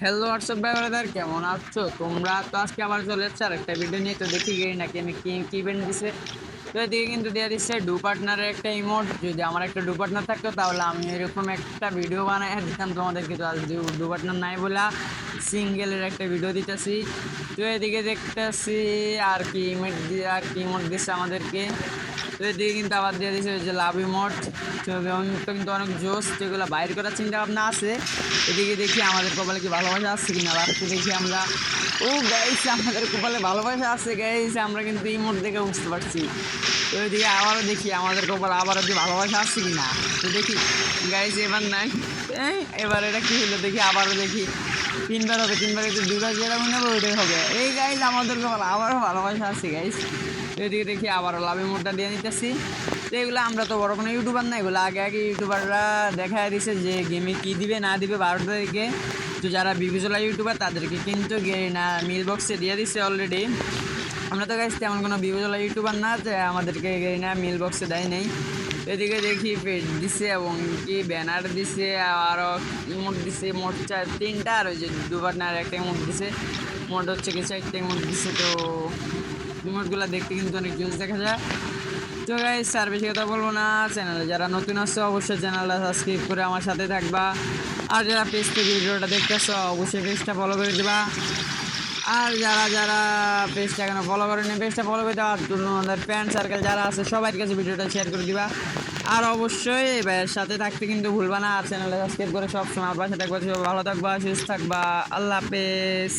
Hello WhatsApp ভাই brother কেমন আছো? তোমরা তো আজকে আবার চলে যাচ্ছে আর একটা ভিডিও নিয়ে। তো দেখি গিয়ে নাকি আমি কি কি ইভেন্ট দিছে। তো এদিকে কিন্তু দেওয়া দিচ্ছে ডু পার্টনারের একটা ইমোট যদি আমার একটা ডু পার্টনার থাকতো, তাহলে আমি এরকম একটা ভিডিও বানাই দিতাম তোমাদেরকে। তো আজ ডু পার্টনার নাই বলা সিঙ্গেলের একটা ভিডিও দিতেছি। তো এদিকে দেখতেছি আর কি ইমোট দিয়ে আর কি ইমোট দিচ্ছে আমাদেরকে। তো এদিকে কিন্তু আবার দিয়ে ওই যে লাভ ইমোট তো কিন্তু অনেক জোস যেগুলো বাইর করার চিন্তা ভাবনা আছে। এদিকে দেখি আমাদের কপালে কি ভালোবাসা আছে কিনা। লাস্টে দেখি আমরা, ও গাইস আমাদের কপালে ভালোবাসা আছে গাইস আমরা কিন্তু এই মোট দেখে বুঝতে পারছি। তো এদিকে আবারও দেখি আমাদের কপালে আবারও কি ভালোবাসা আছে কিনা। তো দেখি গাইস এবার নাই। এবার এটা কি হলো? দেখি আবারও দেখি। তিনবার হবে, তিনবার একটু দুবার যেটা মনে হবে ওইটাই হবে। এই গাইস আমাদের কপালে আবারও ভালোবাসা আছে গাইস এদিকে দেখি আবারও লাভের মোটটা দিয়ে নিতেছি তো এগুলো আমরা তো বড় কোনো ইউটিউবার না এগুলো আগে আগে ইউটিউবাররা দেখা দিছে যে গেমে কী দিবে, না দিবে বারো তারিখে তো যারা বিবেচনা ইউটিউবার, তাদেরকে কিন্তু না মিল বক্সে দিয়ে দিচ্ছে অলরেডি আমরা তো গাইছি তেমন কোনো বিবেচনা ইউটিউবার না, যে আমাদেরকে না মিল বক্সে দেয় নেই। এদিকে দেখি পেজ দিছে এবং কি ব্যানার দিছে আরও ইমোট দিছে, মোট চার, তিনটা, আর ওই যে দুবার না একটা ইমোট দিছে। মোট হচ্ছে কি চারটে ইমোট দিছে, তো ইমোটগুলো দেখতে কিন্তু অনেক জোস দেখা যায়। তো গাইস স্যার বেশি কথা বলব না। চ্যানেলে যারা নতুন আসছে অবশ্যই চ্যানেলটা সাবস্ক্রাইব করে আমার সাথে থাকবা। আর যারা পেজ থেকে ভিডিওটা দেখতেছ, অবশ্যই পেজটা ফলো করে দেবা। আর যারা যারা পেজটা এখনও ফলো করেনি পেজটা ফলো করে দেওয়ার জন্য আমাদের ফ্যান সার্কেল যারা আছে সবার কাছে ভিডিওটা শেয়ার করে দিবা। আর অবশ্যই এই ভাইয়ের সাথে থাকতে কিন্তু ভুলবা না। আর চ্যানেলটা সাবস্ক্রাইব করে সবসময় আমার পাশে থাকবা ভালো থাকবা, সুস্থ থাকবা। আল্লাহ হাফেজ।